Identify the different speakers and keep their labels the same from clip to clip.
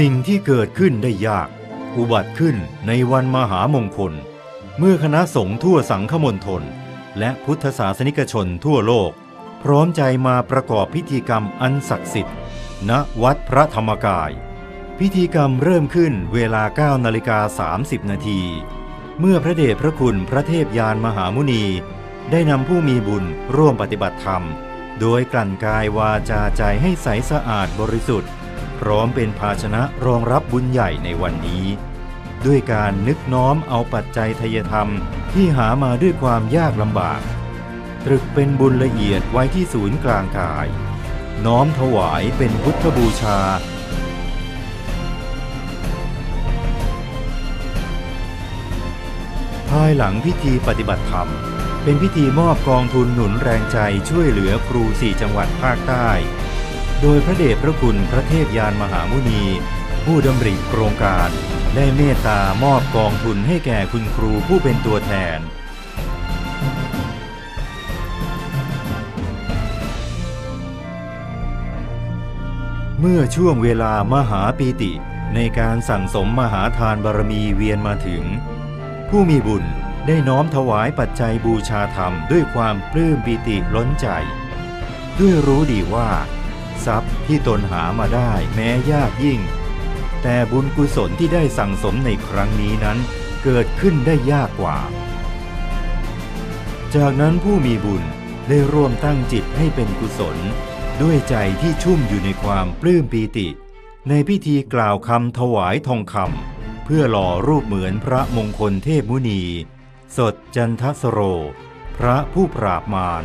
Speaker 1: สิ่งที่เกิดขึ้นได้ยาก อุบัติขึ้นในวันมหามงคล เมื่อคณะสงฆ์ทั่วสังฆมณฑลและพุทธศาสนิกชนทั่วโลก พร้อมใจมาประกอบพิธีกรรมอันศักดิ์สิทธิ์ ณวัดพระธรรมกาย พิธีกรรมเริ่มขึ้นเวลา9นาฬิกา30 นาทีเมื่อพระเดชพระคุณพระเทพยานมหามุนี ได้นำผู้มีบุญร่วมปฏิบัติธรรม โดยกลั่นกายวาจาใจให้ใสสะอาดบริสุทธิ์ พร้อมเป็นภาชนะรองรับบุญใหญ่ในวันนี้ ด้วยการนึกน้อมเอาปัจจัยทยธรรมที่หามาด้วยความยากลำบาก ตรึกเป็นบุญละเอียดไว้ที่ศูนย์กลางกาย น้อมถวายเป็นพุทธบูชาภายหลังพิธีปฏิบัติธรรม เป็นพิธีมอบกองทุนหนุนแรงใจช่วยเหลือครูสี่จังหวัดภาคใต้ โดยพระเดชพระคุณพระเทพยานมหามุนี ผู้ดำริโครงการ ได้เมตตามอบกองทุนให้แก่คุณครูผู้เป็นตัวแทน เมื่อช่วงเวลามหาปีติในการสั่งสมมหาทานบารมีเวียนมาถึง ผู้มีบุญได้น้อมถวายปัจจัยบูชาธรรมด้วยความปลื้มปีติล้นใจ ด้วยรู้ดีว่า ทรัพย์ที่ตนหามาได้แม้ยากยิ่ง แต่บุญกุศลที่ได้สั่งสมในครั้งนี้นั้นเกิดขึ้นได้ยากกว่า จากนั้นผู้มีบุญได้ร่วมตั้งจิตให้เป็นกุศล ด้วยใจที่ชุ่มอยู่ในความปลื้มปีติ ในพิธีกล่าวคำถวายทองคำเพื่อหล่อรูปเหมือนพระมงคลเทพมุนี สดจันทสโร พระผู้ปราบมาร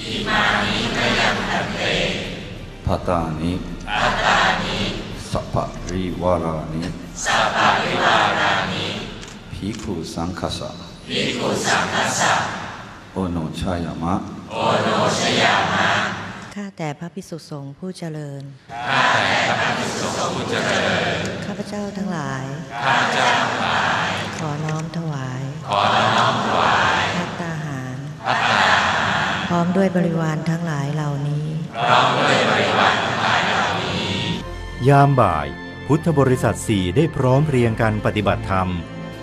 Speaker 2: อิมานิมายั
Speaker 3: งพันเตพัตตานิพัตตานิสัพพะริวารานิสัพพะริวารานิภิกขุสังฆสสะภิกขุสังฆสสะโอโนชายามะ
Speaker 4: ข้าแต่พระพิสุสงฆ์ผู้เจริญ ข้าแต่พระพิสุสงฆ์ผู้เจริญ ข้าพเจ้าทั้งหลาย ข้าพเจ้าทั้งหลาย ขอน้อมถวาย ขอน้อมถวายพัตตาหาร พัตตา พร้อมด้วยบริวารทั้งหลารพร้อมด้วยบริวารทั้งหลายเหล่านี้
Speaker 1: ยามบ่าย พุทธบริษัทสี่ได้พร้อมเพรียงกันปฏิบัติธรรม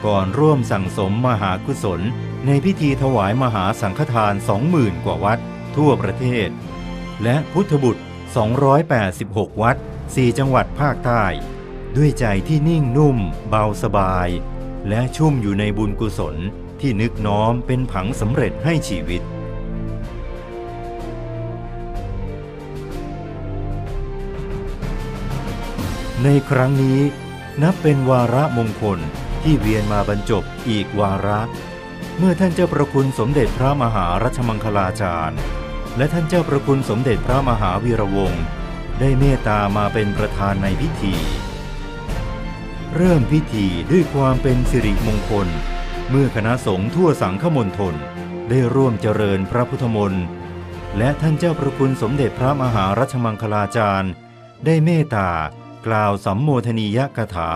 Speaker 1: ก่อนร่วมสั่งสมมหากุศล ในพิธีถวายมหาสังฆทานสองหมื่นกว่าวัด ทั่วประเทศ และพุทธบุตร 286 วัด 4 จังหวัดภาคใต้ ด้วยใจที่นิ่งนุ่ม เบาสบาย และชุ่มอยู่ในบุญกุศลที่นึกน้อมเป็นผังสำเร็จให้ชีวิต ในครั้งนี้นับเป็นวาระมงคลที่เวียนมาบรรจบอีกวาระ เมื่อท่านเจ้าประคุณสมเด็จพระมหารัชมังคลาจารย์ และท่านเจ้าประคุณสมเด็จพระมหาวีระวงศ์ได้เมตตามาเป็นประธานในพิธี เริ่มพิธีด้วยความเป็นสิริมงคล เมื่อคณะสงฆ์ทั่วสังฆมณฑลได้ร่วมเจริญพระพุทธมนต์และท่านเจ้าประคุณสมเด็จพระมหารัชมังคลาจารย์ ได้เมตตา กล่าวสัมโมทนียกถา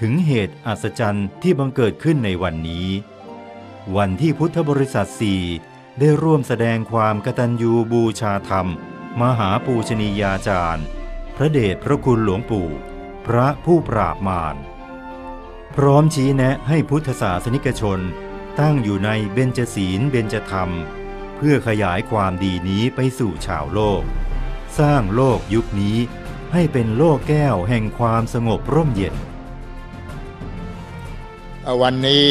Speaker 1: ถึงเหตุอัศจรรย์ที่บังเกิดขึ้นในวันนี้ วันที่พุทธบริษัทสี่ได้ร่วมแสดงความกตัญญูบูชาธรรม มหาปูชนียาจารย์ พระเดชพระคุณหลวงปู่ พระผู้ปราบมาร พร้อมชี้แนะให้พุทธศาสนิกชน ตั้งอยู่ในเบญจศีลเบญจธรรม เพื่อขยายความดีนี้ไปสู่ชาวโลก สร้างโลกยุคนี้ ให้เป็นโลกแก้วแห่งความสงบร่มเย็น
Speaker 2: วันนี้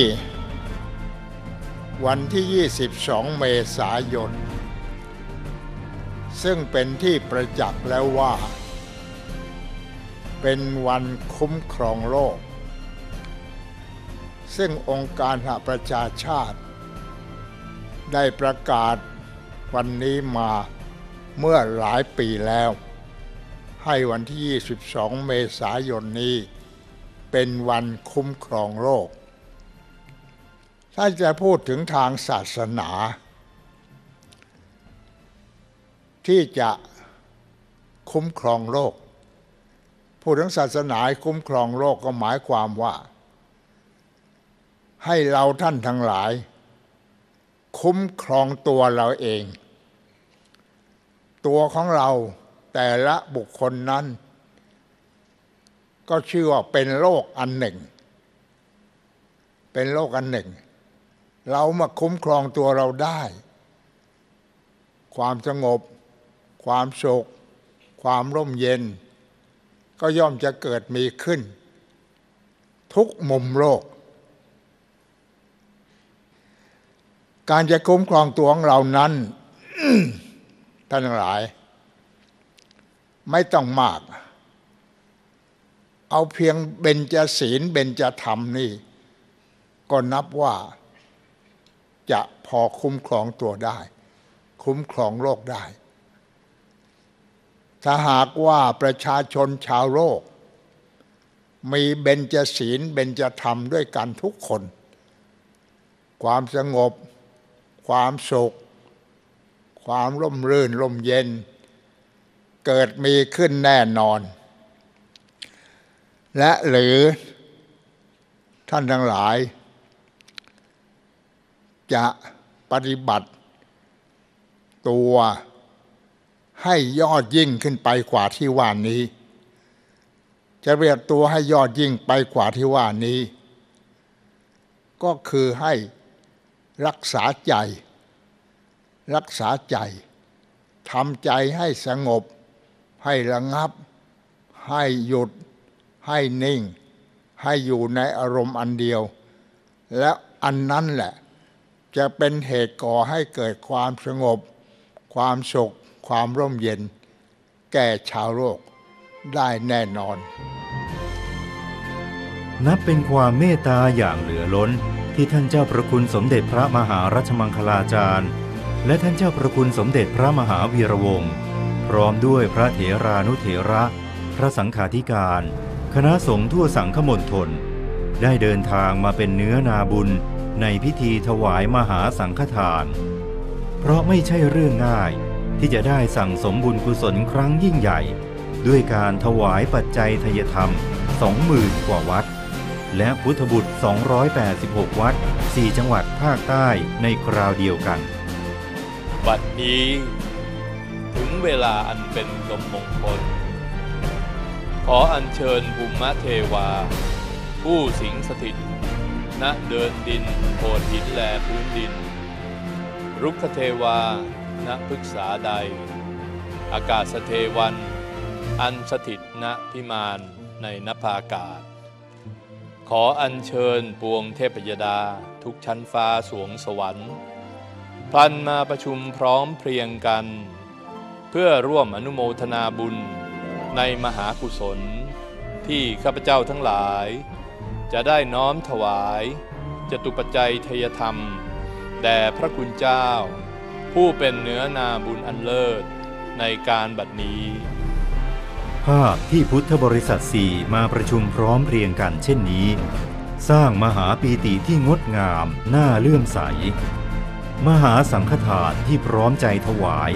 Speaker 2: วันที่ 22 เมษายน ซึ่งเป็นที่ประจักษ์แล้วว่า เป็นวันคุ้มครองโลก ซึ่งองค์การหประชาชาติ ได้ประกาศวันนี้มาเมื่อหลายปีแล้ว ให้วันที่ 22 เมษายนนี้ เป็นวันคุ้มครองโลก ถ้าจะพูดถึงทางศาสนา ที่จะคุ้มครองโลก พูดถึงศาสนาคุ้มครองโลกก็หมายความว่า ให้เราท่านทั้งหลาย คุ้มครองตัวเราเอง ตัวของเรา แต่ละบุคคลนั้น ก็ชื่อว่าเป็นโลกอันหนึ่ง เป็นโลกอันหนึ่ง เรามาคุ้มครองตัวเราได้ ความสงบ ความสุข ความร่มเย็น ก็ย่อมจะเกิดมีขึ้น ทุกมุมโลก การจะคุ้มครองตัวของเรานั้นท่านทั้งหลาย ไม่ต้องมาก เอาเพียงเบญจศีลเบญจธรรมนี่ ก็นับว่าจะพอคุ้มครองตัวได้ คุ้มครองโลกได้ ถ้าหากว่าประชาชนชาวโลก มีเบญจศีลเบญจธรรมด้วยกันทุกคน ความสงบ ความสุข ความร่มรื่นร่มเย็น เกิดมีขึ้นแน่นอน และหรือท่านทั้งหลาย จะปฏิบัติ ตัวให้ยอดยิ่งขึ้นไปกว่าที่ว่านี้ จะเรียกตัวให้ยอดยิ่งไปกว่าที่ว่านี้ ก็คือให้รักษาใจ รักษาใจทำใจให้สงบ ให้ระงับ ให้หยุด ให้นิ่ง ให้อยู่ในอารมณ์อันเดียว และอันนั้นแหละ จะเป็นเหตุก่อให้เกิดความสงบ ความสุข ความร่มเย็น แก่ชาวโลกได้แน่นอน
Speaker 1: นับเป็นความเมตตาอย่างเหลือล้นที่ท่านเจ้าประคุณสมเด็จพระมหารัชมังคลาจารย์ และท่านเจ้าประคุณสมเด็จพระมหาวีระวงศ์ พร้อมด้วยพระเถรานุเถระ พระสังฆาธิการ คณะสงฆ์ทั่วสังฆมณฑลได้เดินทางมาเป็นเนื้อนาบุญในพิธีถวายมหาสังฆทาน เพราะไม่ใช่เรื่องง่ายที่จะได้สั่งสมบุญกุศลครั้งยิ่งใหญ่ ด้วยการถวายปัจจัยทยธรรมสองหมื่นกว่าวัด และพุทธบุตร 286 วัด 4 จังหวัดภาคใต้ในคราวเดียวกัน
Speaker 5: บัดนี้ ถึงเวลาอันเป็นลมมงคล ขออัญเชิญภูมิเทวา ผู้สิงสถิต ณเดินดินโผดหินแลพื้นดิน รุกขเทวา ณพฤกษาใด อากาศเทวัน อันสถิตณพิมานในนภาอากาศ ขออัญเชิญปวงเทพยดาทุกชั้นฟ้าสวงสวรรค์พลันมาประชุมพร้อมเพรียงกัน เพื่อร่วมอนุโมทนาบุญในมหากุศล ที่ข้าพเจ้าทั้งหลาย จะได้น้อมถวายจตุปัจจัยทยธรรม แด่พระคุณเจ้า ผู้เป็นเนื้อนาบุญอันเลิศในการบัดนี้
Speaker 1: ภาพที่พุทธบริษัทสี่มาประชุมพร้อมเรียงกันเช่นนี้ สร้างมหาปีติที่งดงามน่าเลื่อมใส มหาสังฆทานที่พร้อมใจถวาย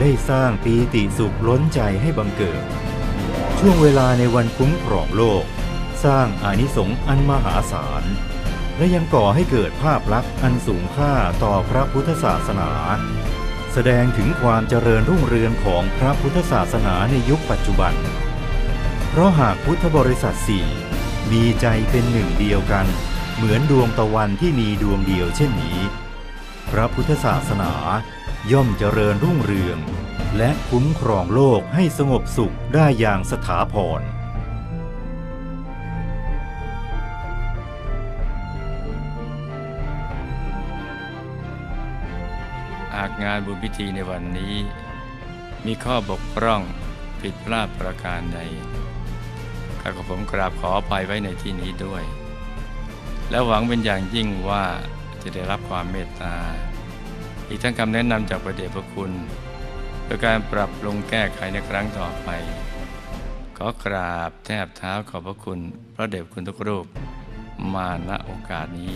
Speaker 1: ได้สร้างปีติสุขล้นใจให้บังเกิด ช่วงเวลาในวันคุ้มครองโลก สร้างอานิสงส์อันมหาศาล และยังก่อให้เกิดภาพลักษณ์อันสูงค่าต่อพระพุทธศาสนา แสดงถึงความเจริญรุ่งเรืองของพระพุทธศาสนาในยุคปัจจุบัน เพราะหากพุทธบริษัทสี่มีใจเป็นหนึ่งเดียวกัน เหมือนดวงตะวันที่มีดวงเดียวเช่นนี้ พระพุทธศาสนา ย่อมเจริญรุ่งเรือง และคุ้มครองโลกให้สงบสุขได้อย่างสถาพร
Speaker 6: หากงานบุญพิธีในวันนี้ มีข้อบกพร่องผิดพลาดประการใดข้าขอผมกราบขออภัยไว้ในที่นี้ด้วย และหวังเป็นอย่างยิ่งว่าจะได้รับความเมตตา อีกทั้งคำแนะนำจากพระเดชพระคุณโดยการปรับปรุงแก้ไขในครั้งต่อไปขขอกราบแทบเท้าขอบพระคุณ พระเดชคุณทุกรูป มาณโอกาสนี้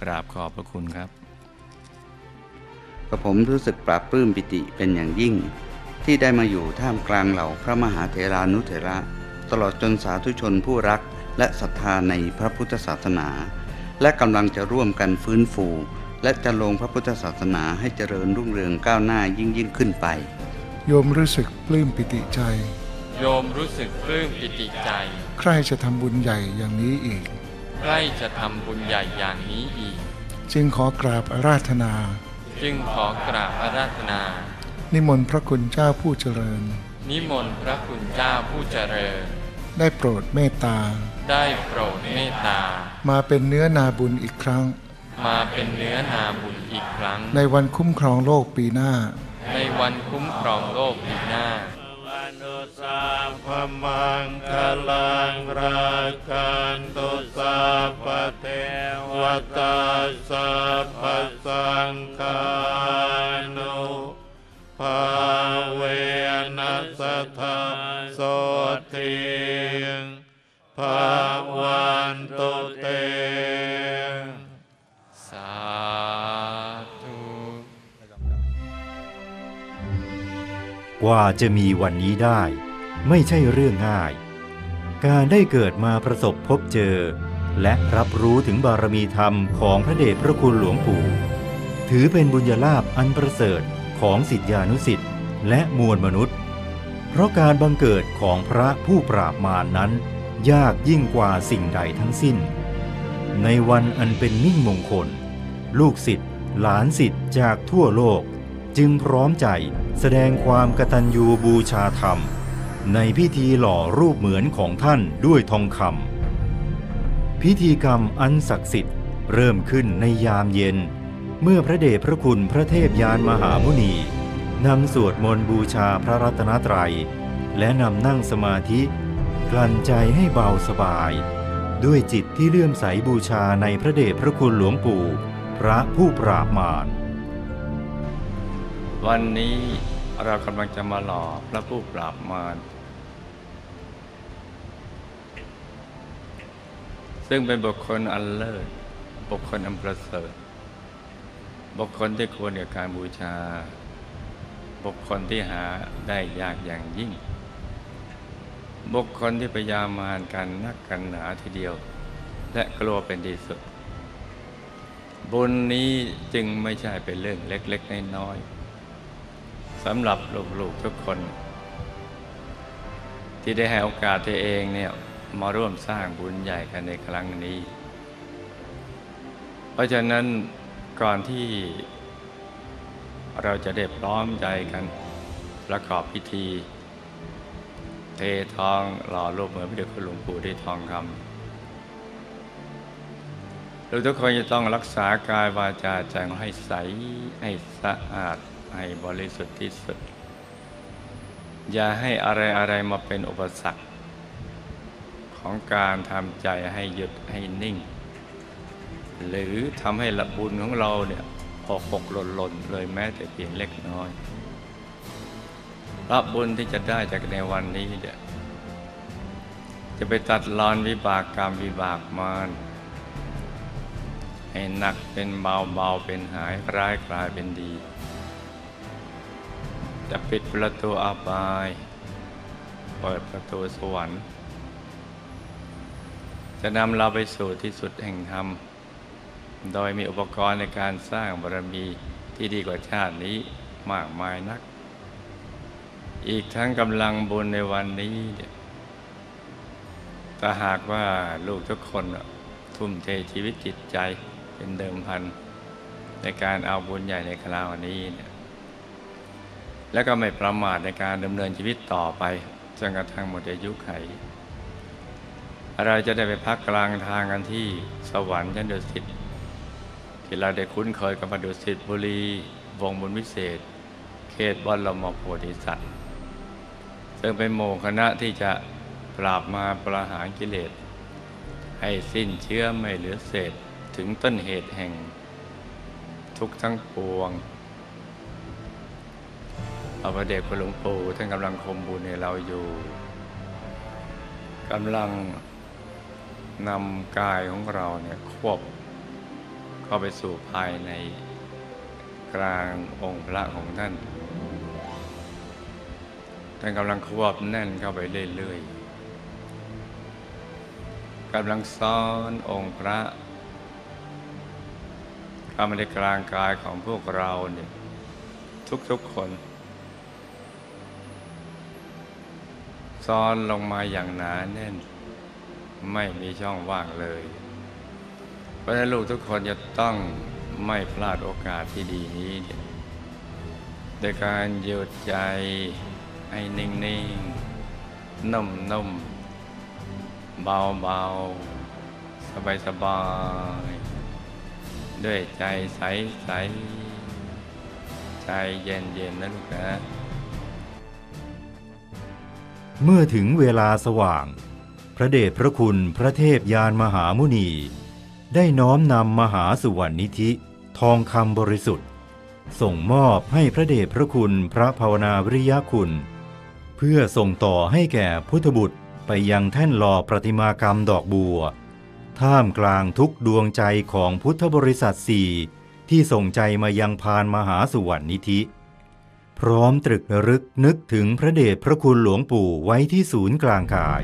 Speaker 6: กราบขอบพระคุณครับ
Speaker 7: กระผมรู้สึกปราบปลื้มปิติเป็นอย่างยิ่ง ที่ได้มาอยู่ท่ามกลางเหล่าพระมหาเถรานุเถระ ตลอดจนสาธุชนผู้รักและศรัทธาในพระพุทธศาสนา และกำลังจะร่วมกันฟื้นฟู และจะลงพระพุทธศาสนาให้เจริญรุ่งเรืองก้าวหน้ายิ่งยิ่งขึ้นไป
Speaker 8: โยมรู้สึกปลื้มปิติใจ
Speaker 9: โยมรู้สึกปลื้มปิติใจ
Speaker 8: ใครจะทำบุญใหญ่อย่างนี้อีก
Speaker 9: ใกล้จะทำบุญใหญ่อย่างนี้อีก
Speaker 8: จึงขอกราบอาราธนา
Speaker 9: จึงขอกราบอาราธนา
Speaker 8: นิมนต์พระคุณเจ้าผู้เจริญ
Speaker 9: นิมนต์พระคุณเจ้าผู้เจริญ
Speaker 8: ได้โปรดเมตตา
Speaker 9: ได้โปรดเมตตา
Speaker 8: มาเป็นเนื้อนาบุญอีกครั้ง
Speaker 9: มาเป็นเนื้อนาบุญอีกครั้ง
Speaker 8: ในวันคุ้มครองโลกปีหน้า
Speaker 9: ในวันคุ้มครองโลกปีหน้า
Speaker 5: นุสาพมังคลังรากันตุสาปเทวตาสัพพสังคานุภาเวนัสธาโสทิงภา
Speaker 1: กว่าจะมีวันนี้ได้ ไม่ใช่เรื่องง่าย การได้เกิดมาประสบพบเจอ และรับรู้ถึงบารมีธรรมของพระเดชพระคุณหลวงปู่ถือเป็นบุญญาลาภอันประเสริฐของสิทธิานุสิทธิ์และมวลมนุษย์ เพราะการบังเกิดของพระผู้ปราบมารนนั้น ยากยิ่งกว่าสิ่งใดทั้งสิ้น ในวันอันเป็นมิ่งมงคล ลูกศิษย์หลานศิษย์จากทั่วโลก จึงพร้อมใจ แสดงความกตัญญูบูชาธรรม ในพิธีหล่อรูปเหมือนของท่านด้วยทองคำพิธีกรรมอันศักดิ์สิทธิ์เริ่มขึ้นในยามเย็น เมื่อพระเดชพระคุณพระเทพยานมหามุนีนำสวดมนต์บูชาพระรัตนตรัย และนำนั่งสมาธิ กลั่นใจให้เบาสบาย ด้วยจิตที่เลื่อมใสบูชาในพระเดชพระคุณหลวงปู่ พระผู้ปราบมาร
Speaker 6: วันนี้เรากำลังจะมาหล่อพระผู้ปราบมาร ซึ่งเป็นบุคคลอันเลิศ บุคคลอันประเสริฐ บุคคลที่ควรกับการบูชา บุคคลที่หาได้ยากอย่างยิ่ง บุคคลที่พยายามมานกันนักกันหนาทีเดียว และกลัวเป็นที่สุด บุญนี้จึงไม่ใช่เป็นเรื่องเล็ก ๆ น้อยๆ สำหรับลูกๆทุกคน ที่ได้ให้โอกาสตัวเองเนี่ยมาร่วมสร้างบุญใหญ่กันในครั้งนี้ เพราะฉะนั้นก่อนที่เราจะได้พร้อมใจกันประกอบพิธี เททองหล่อรูปเหมือนพระเดชคุณหลวงปู่ด้วยทองคำเราทุกคนจะต้องรักษากายวาจาใจให้ใสให้สะอาด ให้บริสุทธิ์ที่สุด อย่าให้อะไรอะไรมาเป็นอุปสรรค ของการทำใจให้หยุดให้นิ่ง หรือทำให้ละบุญของเราเนี่ยหกหกหล่นหล่นเลยแม้แต่เพียงเล็กน้อยรับบุญที่จะได้จากในวันนี้เนี่ยจะไปตัดรอนวิบากกรรมวิบากมารให้หนักเป็นเบาเบาเป็นหายร้ายกลายเป็นดี จะปิดประตูอาบาย เปิดประตูสวรรค์ จะนำเราไปสู่ที่สุดแห่งธรรม โดยมีอุปกรณ์ในการสร้างบารมีที่ดีกว่าชาตินี้มากมายนัก อีกทั้งกำลังบุญในวันนี้เนี่ยถ้าหากว่าลูกทุกคนทุ่มเทชีวิตจิตใจเป็นเดิมพัน ในการเอาบุญใหญ่ในคราวนี้เนี่ย แล้วก็ไม่ประมาทในการดำเนินชีวิตต่อไปจนกระทั่งหมดอายุไข เราจะได้ไปพักกลางทางกันที่สวรรค์ชั้นดุสิตที่เราได้คุ้นเคยกับพระดุสิตบุรี วงบุญวิเศษ เขตบรมโพธิสัตว์ ซึ่งเป็นโมคณะที่จะปราบมาประหารกิเลส ให้สิ้นเชื้อไม่เหลือเศษถึงต้นเหตุแห่ง ทุกข์ทั้งปวง เอาพระเดชคุณหลวงปู่ท่านกำลังคมบุญในเราอยู่กำลังนำกายของเราเนี่ยควบเข้าไปสู่ภายในกลางองค์พระของท่าน ท่านกำลังควบแน่นเข้าไปเรื่อยๆกำลังซ้อนองค์พระเข้ามาในกลางกายของพวกเราเนี่ยทุกๆคน ซ้อนลงมาอย่างหนาแน่น ไม่มีช่องว่างเลยเพราะฉะนั้นลูกทุกคนจะต้องไม่พลาดโอกาสที่ดีนี้โดยการหยุดใจให้นิ่งๆนุ่มๆเบาๆสบายๆด้วยใจใสๆใจเย็นๆนะลูกนะ
Speaker 1: เมื่อถึงเวลาสว่าง พระเดชพระคุณพระเทพยานมหามุนี ได้น้อมนำมหาสุวรรณนิธิ ทองคำบริสุทธิ์ ส่งมอบให้พระเดชพระคุณพระภาวนาวิริยคุณ เพื่อส่งต่อให้แก่พุทธบุตรไปยังแท่นหล่อประติมากรรมดอกบัว ท่ามกลางทุกดวงใจของพุทธบริษัทสี่ที่ส่งใจมายังพานมหาสุวรรณนิธิ พร้อมตรึกระลึกนึกถึงพระเดชพระคุณหลวงปู่ไว้ที่ศูนย์กลางกาย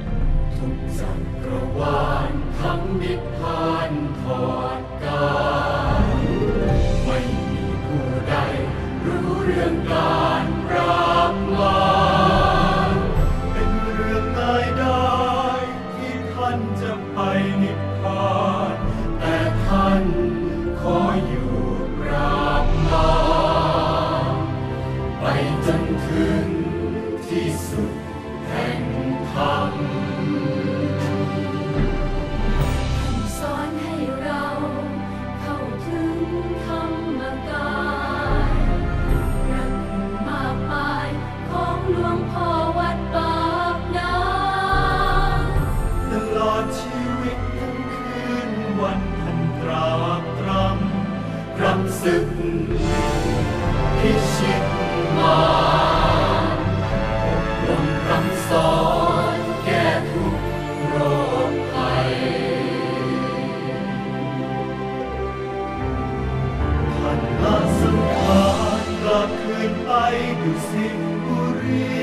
Speaker 10: ไปดุสิตบุรี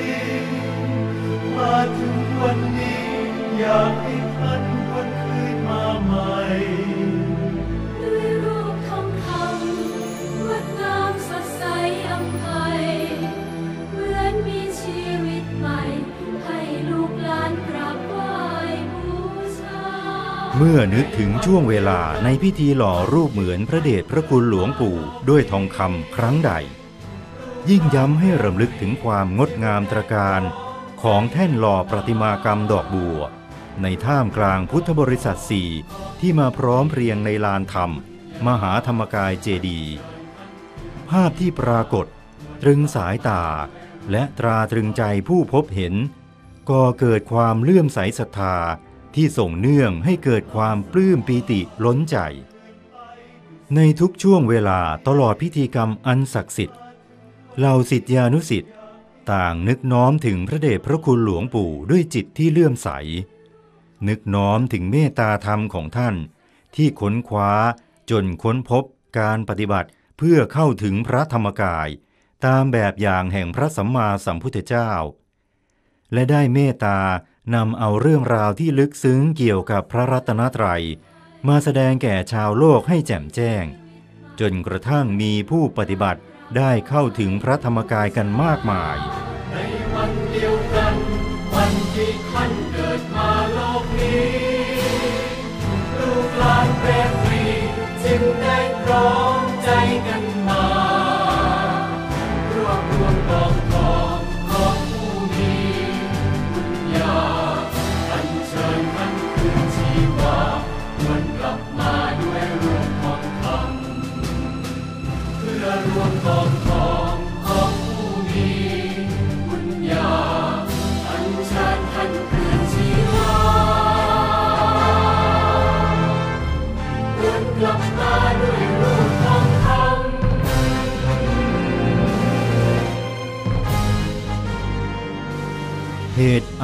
Speaker 10: มาถึงวันนี้อยากให้ท่านวนคืนมาใหม่ำ
Speaker 11: ด้วยรูปทองคำงดงามสดใสอำไพเหมือนมีชีวิตใหม่ ให้ลูกหลานกราบไหว้บูชา
Speaker 1: เมื่อนึกถึงช่วงเวลาในพิธีหล่อรูปเหมือนพระเดชพระคุณหลวงปู่ด้วยทองคำครั้งใด ยิ่งย้ำให้รำลึกถึงความงดงามตระการของแท่นหล่อประติมากรรมดอกบัว ในท่ามกลางพุทธบริษัทสี่ที่มาพร้อมเรียงในลานธรรม มหาธรรมกายเจดี ภาพที่ปรากฏ ตรึงสายตา และตราตรึงใจผู้พบเห็น ก็เกิดความเลื่อมใสศรัทธาที่ส่งเนื่องให้เกิดความปลื้มปีติล้นใจ ในทุกช่วงเวลาตลอดพิธีกรรมอันศักดิ์สิทธิ์ เหล่าสิทธิานุสิทธิ์ต่างนึกน้อมถึงพระเดชพระคุณหลวงปู่ด้วยจิตที่เลื่อมใส นึกน้อมถึงเมตตาธรรมของท่าน ที่ค้นคว้าจนค้นพบการปฏิบัติเพื่อเข้าถึงพระธรรมกาย ตามแบบอย่างแห่งพระสัมมาสัมพุทธเจ้า และได้เมตตานำเอาเรื่องราวที่ลึกซึ้งเกี่ยวกับพระรัตนตรัย มาแสดงแก่ชาวโลกให้แจ่มแจ้ง จนกระทั่งมีผู้ปฏิบัติ ได้เข้าถึงพระธรรมกายกันมากมาย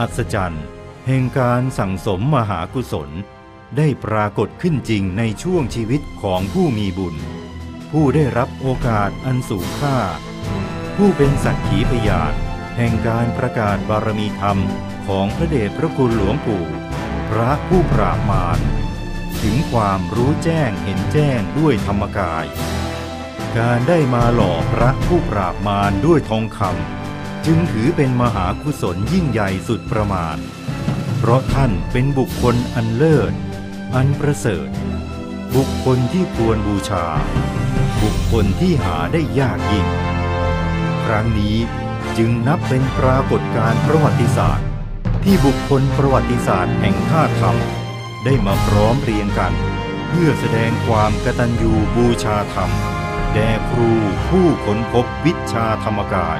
Speaker 1: อัศจรรย์แห่งการสั่งสมมหากุศล ได้ปรากฏขึ้นจริงในช่วงชีวิตของผู้มีบุญ ผู้ได้รับโอกาสอันสูงค่า ผู้เป็นสักขีพยานแห่งการประกาศบารมีธรรมของพระเดชพระคุณหลวงปู่ พระผู้ปราบมารถึงความรู้แจ้งเห็นแจ้งด้วยธรรมกาย การได้มาหล่อพระผู้ปราบมารด้วยทองคำ จึงถือเป็นมหากุศลยิ่งใหญ่สุดประมาณเพราะท่านเป็นบุคคลอันเลิศ อันประเสริฐ บุคคลที่ควรบูชา บุคคลที่หาได้ยากยิ่ง ครั้งนี้จึงนับเป็นปรากฏการณ์ประวัติศาสตร์ ที่บุคคลประวัติศาสตร์แห่งท่าธรรม ได้มาพร้อมเรียงกัน เพื่อแสดงความกตัญญูบูชาธรรม แด่ครูผู้ค้นพบวิชาธรรมกาย